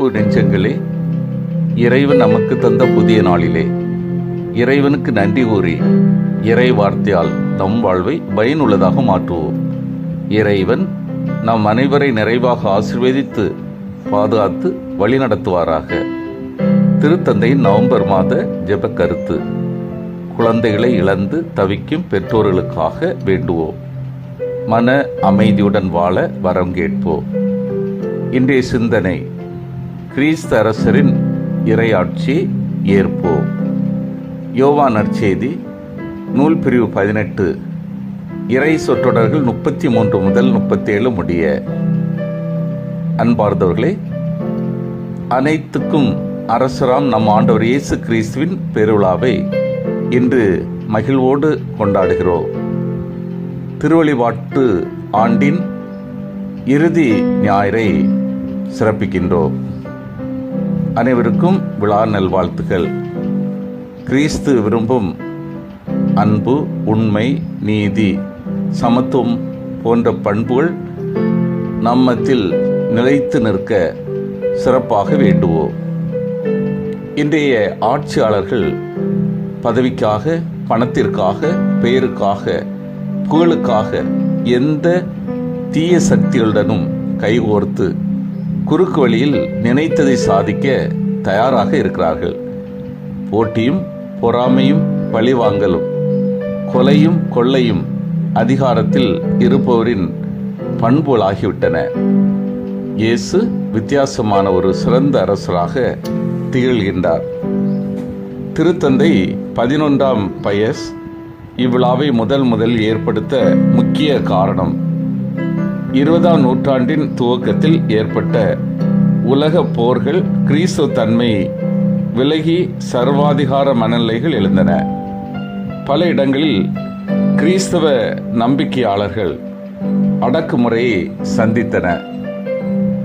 அன்பு நெஞ்சங்களே இறைவன் நமக்கு தந்த புதிய நாளிலே. இறைவனுக்கு நன்றி கூறி இறை வார்த்தையால் நம் வாழ்வை பயனுள்ளதாக மாற்றுவோம். இறைவன் நம் அனைவரை நிறைவாக ஆசிர்வதித்து பாதுகாத்து வழிநடத்துவாராக. திருத்தந்தையின் நவம்பர் மாத ஜெப கருத்து குழந்தைகளை இழந்து தவிக்கும் பெற்றோர்களுக்காக வேண்டுவோம். மன அமைதியுடன் வாழ வரம் கேட்போம். இன்றைய சிந்தனை கிறிஸ்து அரசரின் இறையாட்சி ஏற்போம் யோவான் நற்செய்தி நூல் பிரிவு பதினெட்டு இறை சொற்றொடர்கள் முப்பத்தி மூன்று முதல் முப்பத்தேழு முடிய. அன்பார்ந்தவர்களே அனைத்துக்கும் அரசராம் நம் ஆண்டவர் இயேசு கிறிஸ்துவின் பெருவிழாவை இன்று மகிழ்வோடு கொண்டாடுகிறோம். திருவழிபாட்டு ஆண்டின் இறுதி ஞாயிறை சிறப்பிக்கின்றோம். அனைவருக்கும் விழா நல்வாழ்த்துக்கள். கிறிஸ்து விரும்பும் அன்பு உண்மை நீதி சமத்துவம் போன்ற பண்புகள் நம்மத்தில் நிலைத்து நிற்க சிறப்பாக வேண்டுவோம். இன்றைய ஆட்சியாளர்கள் பதவிக்காக பணத்திற்காக பெயருக்காக புகழுக்காக எந்த தீய சக்திகளுடனும் கைகோர்த்து குறுக்கு வழியில் நினைத்ததை சாதிக்க தயாராக இருக்கிறார்கள். போட்டியும் பொறாமையும் பழிவாங்கலும் கொலையும் கொள்ளையும் அதிகாரத்தில் இருப்பவரின் பண்புகளாகிவிட்டன இயேசு வித்தியாசமான ஒரு சிறந்த அரசராக திகழ்கின்றார். திருத்தந்தை பதினொன்றாம் பயஸ் இவ்விழாவை முதல் முதல் ஏற்படுத்த முக்கிய காரணம் இருபதாம் நூற்றாண்டின் துவக்கத்தில் ஏற்பட்ட உலக போர்கள் கிறிஸ்துவ தன்மை விலகி சர்வாதிகார மனநிலைகள் எழுந்தன. பல இடங்களில் கிறிஸ்தவ நம்பிக்கையாளர்கள் அடக்குமுறையை சந்தித்தன.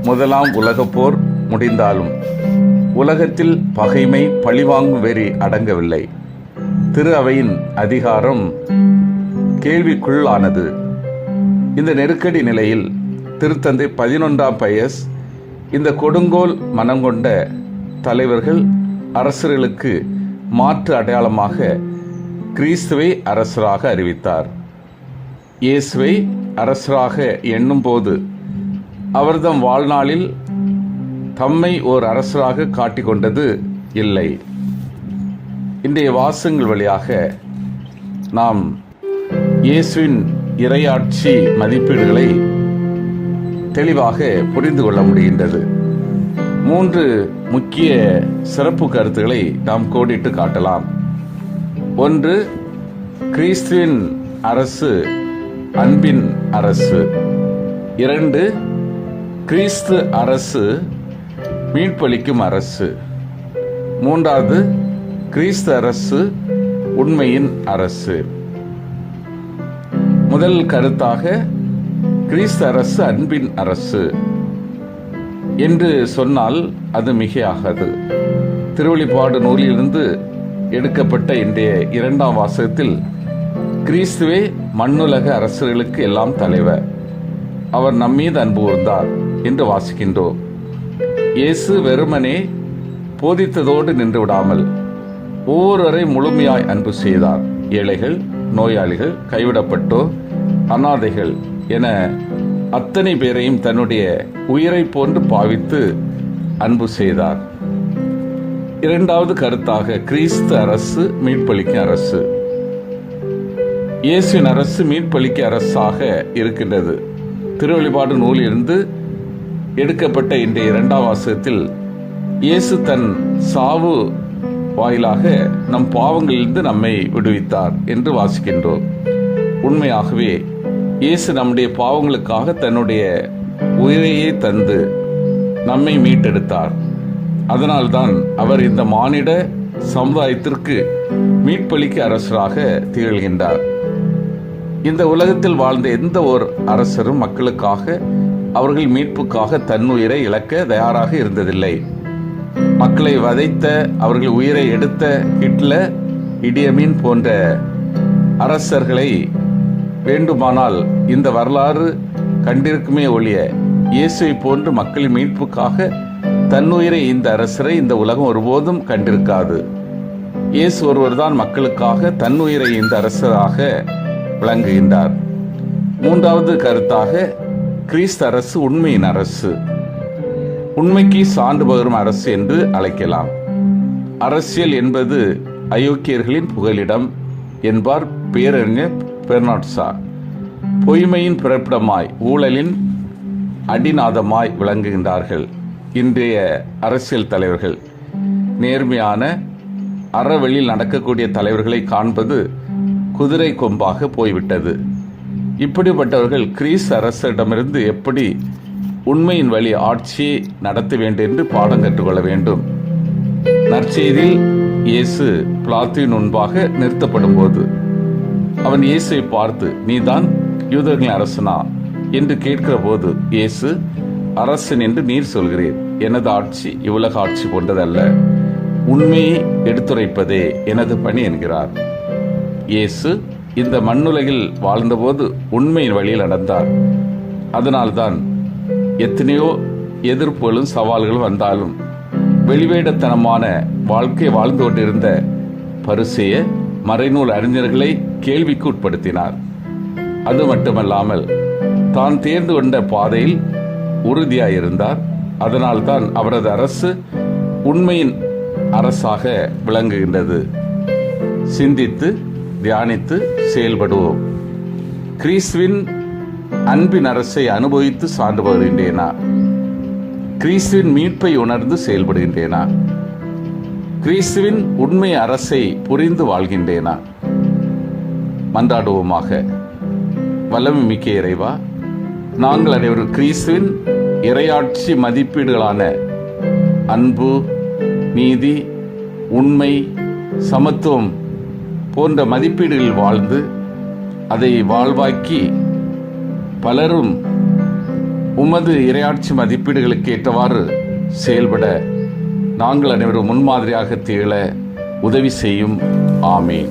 முதலாம் உலகப் போர் முடிந்தாலும் உலகத்தில் பகைமை பழிவாங்கும் வெறி அடங்கவில்லை. திரு அவையின் அதிகாரம் கேள்விக்குள்ளானது. இந்த நெருக்கடி நிலையில் திருத்தந்தை பதினொன்றாம் பயஸ் இந்த கொடுங்கோல் மனம் கொண்ட தலைவர்கள் அரசர்களுக்கு மாற்று அடையாளமாக கிறிஸ்துவை அரசராக அறிவித்தார். இயேசுவை அரசராக எண்ணும்போது அவர்தம் வாழ்நாளில் தம்மை ஓர் அரசராக காட்டிக்கொண்டது இல்லை. இன்றைய வாசங்கள் வழியாக நாம் இயேசுவின் இறையாட்சி மதிப்பீடுகளை தெளிவாக புரிந்து கொள்ள முடிகின்றது. மூன்று முக்கிய சிறப்பு கருத்துக்களை நாம் கோடிட்டு காட்டலாம். ஒன்று கிறிஸ்துவின் அரசு அன்பின் அரசு. இரண்டு கிறிஸ்து அரசு மீட்பளிக்கும் அரசு. மூன்றாவது கிறிஸ்து அரசு உண்மையின் அரசு. முதல் கருத்தாக கிறிஸ்து அரசு அன்பின் அரசு என்று சொன்னால் அது மிகையாகாது. திருவள்ளிப்பாடு நூலிலிருந்து எடுக்கப்பட்ட இன்றைய இரண்டாம் வாசகத்தில் கிறிஸ்துவே மண்ணுலக அரசர்களுக்கு எல்லாம் தலைவர். அவர் நம்மீது அன்பு கூர்ந்தார் என்று வாசிக்கின்றோம். இயேசு வெறுமனே போதித்ததோடு நின்று விடாமல் ஒவ்வொருவரை முழுமையாய் அன்பு செய்தார். ஏழைகள் நோயாளிகள் கைவிடப்பட்டோர் அனாதைகள் என அத்தனை பேரையும் தன்னுடைய உயிரை போன்று பாவித்து அன்பு செய்தார். இரண்டாவது கருத்தாக கிறிஸ்து அரசு மீட்பளிக்கும் அரசு. இயேசுவின் அரசு மீட்பளிக்க அரசாக இருக்கின்றது. திருவழிபாடு நூலிலிருந்து எடுக்கப்பட்ட இன்றைய இரண்டாம் வாசகத்தில் இயேசு தன் சாவு வாயிலாக நம் பாவங்களிலிருந்து நம்மை விடுவித்தார் என்று வாசிக்கின்றோம். உண்மையாகவே இயேசு நம்முடைய பாவங்களுக்காக தன்னுடைய உயிரையே தந்து நம்மை மீட்டெடுத்தார். அதனால்தான் அவர் இந்த மானிட சமுதாயத்திற்கு மீட்பளிக்க அரசராக திகழ்கின்றார். இந்த உலகத்தில் வாழ்ந்த எந்த ஒரு அரசரும் மக்களுக்காக அவர்கள் மீட்புக்காக தன் உயிரை இழக்க தயாராக இருந்ததில்லை. மக்களை வதைத்த அவர்கள் உயிரை எடுத்த ஹிட்லர் இடியமீன் போன்ற அரசர்களை வேண்டுமானால் இந்த வரலாறு கண்டிருக்குமே ஒழிய இயேசுவை போன்று மக்களின் மீட்புக்காக தன்னுயிரை இந்த அரசரை இந்த உலகம் ஒருபோதும் கண்டிருக்காது. இயேசு ஒருவர்தான் மக்களுக்காக தன்னுயிரை இந்த அரசராக விளங்குகின்றார். மூன்றாவது கருத்தாக கிறிஸ்து அரசு உண்மையின் அரசு. உண்மைக்கு சான்று பகரும் அரசு என்று அழைக்கலாம். அரசியல் என்பது அயோக்கியர்களின் புகலிடம் என்பார் பேரறிஞர் பெர்னாட்ஸா பொய்மையின் பிறப்பிடமாய் ஊழலின் அடிநாதமாய் விளங்குகின்றார்கள். இன்றைய அரசியல் தலைவர்கள். நேர்மையான அறவழியில் நடக்கக்கூடிய தலைவர்களை காண்பது குதிரை கொம்பாக போய்விட்டது. இப்படிப்பட்டவர்கள் கிரீஸ் அரசரிடமிருந்து எப்படி உண்மையின் வழி ஆட்சியை நடத்த வேண்டும் என்று பாடம் கற்றுக்கொள்ள வேண்டும். நற்செய்தியில் இயேசு பிளாத்தின் முன்பாக நிறுத்தப்படும் போது அவன் இயேசுவை பார்த்து நீதான் யூதர்களின் அரசனா? என்று கேட்கிற போது இயேசு அரசன் என்று நீர் சொல்கிறேன் எனது ஆட்சி இவ்வுலக ஆட்சி போன்றதல்ல. உண்மையை எடுத்துரைப்பதே எனது பணி என்கிறார். இயேசு இந்த மண்ணுலகில் வாழ்ந்தபோது உண்மையின் வழியில் நடந்தார். அதனால்தான் எத்தனையோ எதிர்ப்புகளும் சவால்களும் வந்தாலும் வெளிவேடத்தனமான வாழ்க்கை வாழ்ந்து கொண்டிருந்த பரிசையை மறைநூல் அறிஞர்களை கேள்விக்கு உட்படுத்தினார். அது மட்டுமல்லாமல் தான் தேர்ந்து கொண்ட பாதையில் உறுதியாயிருந்தார். அதனால்தான் அவரது அரசு உண்மையின் அரசாக விளங்குகின்றது. சிந்தித்து தியானித்து செயல்படுவோம். கிறிஸ்துவின் அன்பின் அரசை அனுபவித்து சான்று வருகின்றேனா கிறிஸ்துவின் மீட்பை உணர்ந்து செயல்படுகின்றேனா? கிறிஸ்துவின் உண்மை அரசை புரிந்து வாழ்கின்றேனா? மன்றாடுவோமாக. வல்லமை மிக்க இறைவா நாங்கள் அனைவரும் கிறிஸ்துவின் இறையாட்சி மதிப்பீடுகளான அன்பு நீதி உண்மை சமத்துவம் போன்ற மதிப்பீடுகளில் வாழ்ந்து அதை வாழ்வாக்கி பலரும் உமது இரையாட்சி மதிப்பீடுகளுக்கு ஏற்றவாறு செயல்பட நாங்கள் அனைவரும் முன்மாதிரியாக திகழ உதவி செய்யும். ஆமீன்.